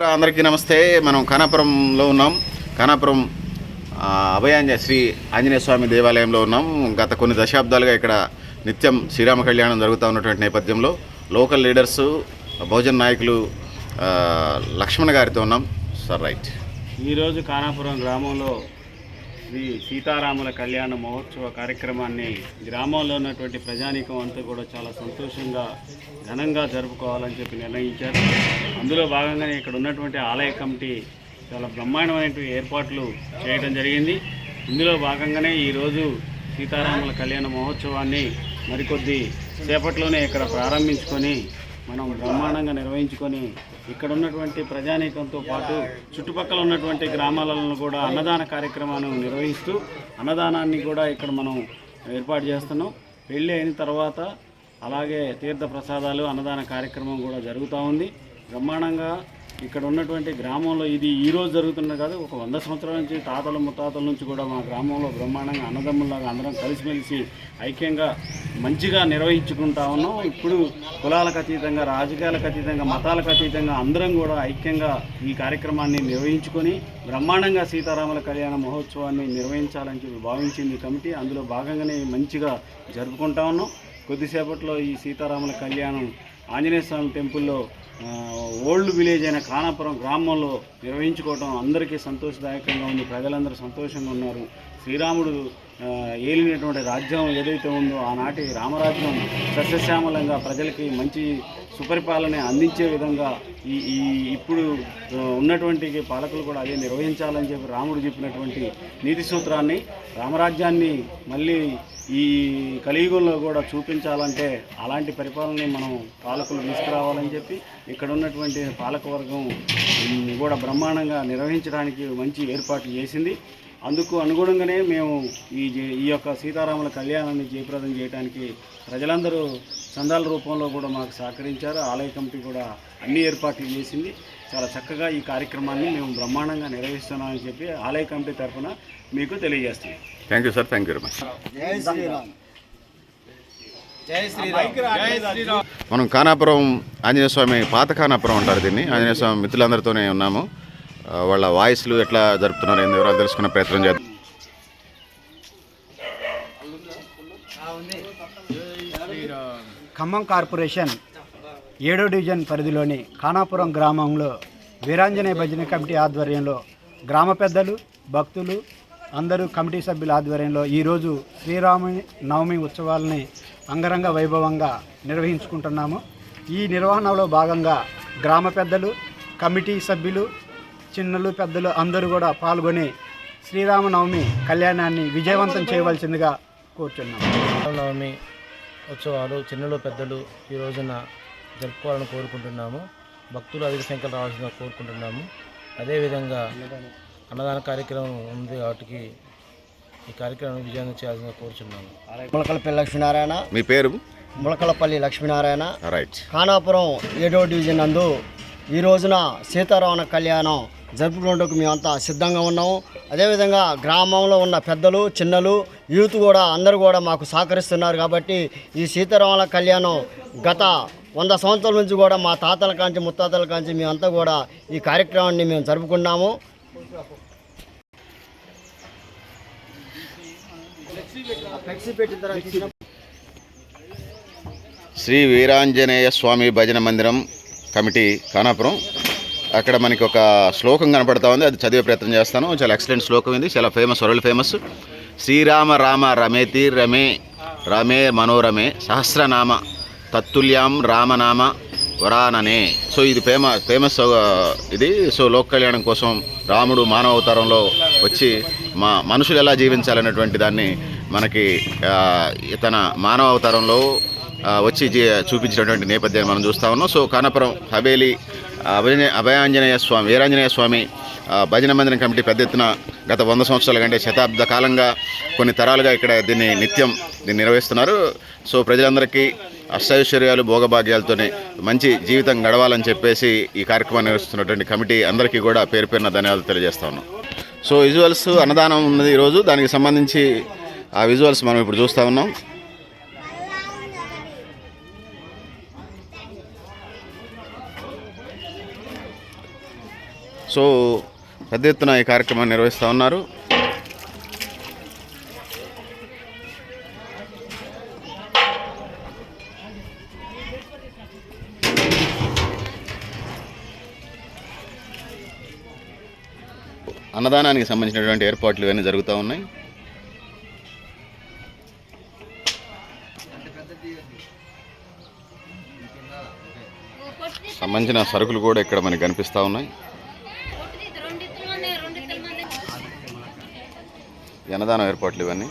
అందరికీ నమస్తే. మనం ఖానాపురంలో ఉన్నాం. ఖానాపురం అభయాంజ శ్రీ ఆంజనేయ స్వామి దేవాలయంలో ఉన్నాం. గత కొన్ని దశాబ్దాలుగా ఇక్కడ నిత్యం శ్రీరామ కళ్యాణం జరుగుతూ ఉన్నటువంటి నేపథ్యంలో లోకల్ లీడర్స్ బహుజన్ నాయకులు లక్ష్మణ్ గారితో ఉన్నాం. Sir right. ఈరోజు కానాపురం గ్రామంలో శ్రీ సీతారాముల కళ్యాణ మహోత్సవ కార్యక్రమాన్ని గ్రామంలో ఉన్నటువంటి ప్రజానీకం అంతా కూడా చాలా సంతోషంగా ఘనంగా జరుపుకోవాలని చెప్పి నిర్ణయించారు. అందులో భాగంగానే ఇక్కడ ఉన్నటువంటి ఆలయ కమిటీ చాలా బ్రహ్మాండమైనటువంటి ఏర్పాట్లు చేయడం జరిగింది. ఇందులో భాగంగానే ఈరోజు సీతారాముల కళ్యాణ మహోత్సవాన్ని మరికొద్ది సేపట్లోనే ఇక్కడ ప్రారంభించుకొని మనం బ్రహ్మాండంగా నిర్వహించుకొని ఇక్కడ ఉన్నటువంటి ప్రజానీకంతో పాటు చుట్టుపక్కల ఉన్నటువంటి గ్రామాలను కూడా అన్నదాన కార్యక్రమాన్ని నిర్వహిస్తూ అన్నదానాన్ని కూడా ఇక్కడ మనం ఏర్పాటు చేస్తున్నాం. పెళ్ళి అయిన తర్వాత అలాగే తీర్థ ప్రసాదాలు అన్నదాన కార్యక్రమం కూడా జరుగుతూ ఉంది. బ్రహ్మాండంగా ఇక్కడ ఉన్నటువంటి గ్రామంలో ఇది ఈరోజు జరుగుతున్న జరుగుతున్నది కాదు ఒక వంద సంవత్సరాల నుంచి తాతల ముత్తాతల నుంచి కూడా మా గ్రామంలో బ్రహ్మాండంగా అన్నదమ్ముల్లాగా అందరం కలిసిమెలిసి ఐక్యంగా మంచిగా నిర్వహించుకుంటా ఉన్నాం. ఇప్పుడు కులాలకు అతీతంగా రాజకీయాలకు అతీతంగా మతాలకు అతీతంగా అందరం కూడా ఐక్యంగా ఈ కార్యక్రమాన్ని నిర్వహించుకొని బ్రహ్మాండంగా సీతారాముల కళ్యాణ మహోత్సవాన్ని నిర్వహించాలని చెప్పి భావించింది కమిటీ. అందులో భాగంగానే మంచిగా జరుపుకుంటా ఉన్నాం. కొద్దిసేపట్లో ఈ సీతారాముల కళ్యాణం ఆంజనేయ స్వామి టెంపుల్లో ఓల్డ్ విలేజ్ అయిన కానాపురం గ్రామంలో నిర్వహించుకోవడం అందరికీ సంతోషదాయకంగా ఉంది. ప్రజలందరూ సంతోషంగా ఉన్నారు. శ్రీరాముడు ఏలినటువంటి రాజ్యం ఏదైతే ఉందో ఆనాటి రామరాజ్యం సస్యశ్యామలంగా ప్రజలకి మంచి సుపరిపాలన అందించే విధంగా ఈ ఈ ఇప్పుడు ఉన్నటువంటి పాలకులు కూడా అదే నిర్వహించాలని చెప్పి రాముడు చెప్పినటువంటి నీతి సూత్రాన్ని రామరాజ్యాన్ని మళ్ళీ ఈ కలియుగంలో కూడా చూపించాలంటే అలాంటి పరిపాలనని మనం పాలకులు తీసుకురావాలని చెప్పి ఇక్కడ ఉన్నటువంటి పాలకవర్గం కూడా బ్రహ్మాండంగా నిర్వహించడానికి మంచి ఏర్పాట్లు చేసింది. అందుకు అనుగుణంగానే మేము ఈ జే- ఈ యొక్క సీతారాముల కళ్యాణాన్ని జయప్రదం చేయడానికి ప్రజలందరూ చందాల రూపంలో కూడా మాకు సహకరించారు. ఆలయ కమిటీ కూడా అన్ని ఏర్పాట్లు చేసింది. చాలా చక్కగా ఈ కార్యక్రమాన్ని మేము బ్రహ్మాండంగా నిర్వహిస్తున్నామని చెప్పి ఆలయ కమిటీ తరఫున మీకు తెలియజేస్తున్నాం. Thank you sir thank you very much మనం ఖానాపురం ఆంజనేయ స్వామి పాత ఖానాపురం అంటారు దీన్ని. ఆంజనేయ స్వామి మిత్రులందరితోనే ఉన్నాము. వాళ్ళ వాయిస్లు ఎట్లా జరుపుతున్నారు ఏంది వివరాలు తెలుసుకునే ప్రయత్నం చేద్దాం. ఖమ్మం కార్పొరేషన్ ఏడో డివిజన్ పరిధిలోని ఖానాపురం గ్రామంలో వీరాంజనేయ భజన కమిటీ ఆధ్వర్యంలో గ్రామ పెద్దలు భక్తులు అందరూ కమిటీ సభ్యుల ఆధ్వర్యంలో ఈరోజు శ్రీరాముని నవమి ఉత్సవాలని అంగరంగ వైభవంగా నిర్వహించుకుంటున్నాము. ఈ నిర్వహణలో భాగంగా గ్రామ పెద్దలు కమిటీ సభ్యులు చిన్నలు పెద్దలు అందరూ కూడా పాల్గొని శ్రీరామనవమి కళ్యాణాన్ని విజయవంతం చేయవలసిందిగా కోరుచున్నాము రామనవమి ఉత్సవాలు చిన్నలు పెద్దలు ఈ రోజున జరుపుకోవాలని కోరుకుంటున్నాము. భక్తులు అధిక సంఖ్యలో రావాల్సిందిగా కోరుకుంటున్నాము. అదేవిధంగా అన్నదాన కార్యక్రమం ఉంది వాటికి ఈ కార్యక్రమం విజయంగా చేయాల్సిందిగా కోరుచున్నాము. ములకలపల్లి లక్ష్మీనారాయణ. మీ పేరు? ములకలపల్లి లక్ష్మీనారాయణ. రైట్. ఖానాపురం ఏడో డివిజన్ నందు ఈ రోజున సీతారామణ కళ్యాణం జరుపుకునేందుకు మేమంతా సిద్ధంగా ఉన్నాము. అదేవిధంగా గ్రామంలో ఉన్న పెద్దలు చిన్నలు యూత్ కూడా అందరూ కూడా మాకు సహకరిస్తున్నారు కాబట్టి ఈ సీతారామల కళ్యాణం గత వంద సంవత్సరాల నుంచి కూడా మా తాతల కాంచి ముత్తాతల కాంచి మేమంతా కూడా ఈ కార్యక్రమాన్ని మేము జరుపుకున్నాము. శ్రీ వీరాంజనేయ స్వామి భజన మందిరం కమిటీ ఖానాపురం. అక్కడ మనకి ఒక శ్లోకం కనపడతా ఉంది. అది చదివే ప్రయత్నం చేస్తాను. చాలా ఎక్సలెంట్ శ్లోకం ఇది. చాలా famous world famous Srirama Rama రమేతి రమే రమే మనోరమే సహస్రనామ తత్తుల్యాం రామనామ వరాననే. సో ఇది ఫేమ ఫేమస్ ఇది. సో లోక కళ్యాణం కోసం రాముడు మానవ అవతారంలో వచ్చి మా మనుషులు ఎలా జీవించాలనేటువంటి దాన్ని మనకి తన మానవ అవతారంలో వచ్చి జీ- చూపించినటువంటి నేపథ్యాన్ని మనం చూస్తా ఉన్నాం. సో కానపురం హవేలీ అభయ అభయాంజనేయ స్వామి వీరాంజనేయ స్వామి భజన మందిరం కమిటీ పెద్ద ఎత్తున గత వంద సంవత్సరాల కంటే శతాబ్ద కాలంగా కొన్ని తరాలుగా ఇక్కడ దీన్ని నిత్యం దీన్ని నిర్వహిస్తున్నారు. సో ప్రజలందరికీ అష్టైశ్వర్యాలు భోగభాగ్యాలతోనే మంచి జీవితం గడవాలని చెప్పేసి ఈ కార్యక్రమాన్ని నిర్వహిస్తున్నటువంటి కమిటీ అందరికీ కూడా పేరు పేరున ధన్యవాదాలు తెలియజేస్తా ఉన్నాం. సో విజువల్స్ అన్నదానం ఉన్నది ఈరోజు. దానికి సంబంధించి ఆ విజువల్స్ మనం ఇప్పుడు చూస్తూ ఉన్నాం. సో పెద్ద ఎత్తున ఈ కార్యక్రమాన్ని నిర్వహిస్తూ ఉన్నారు. అన్నదానానికి సంబంధించినటువంటి ఏర్పాట్లు ఇవన్నీ జరుగుతూ ఉన్నాయి. సంబంధించిన సరుకులు కూడా ఇక్కడ మనకి కనిపిస్తూ ఉన్నాయి. అన్నదానం ఏర్పాట్లు ఇవన్నీ.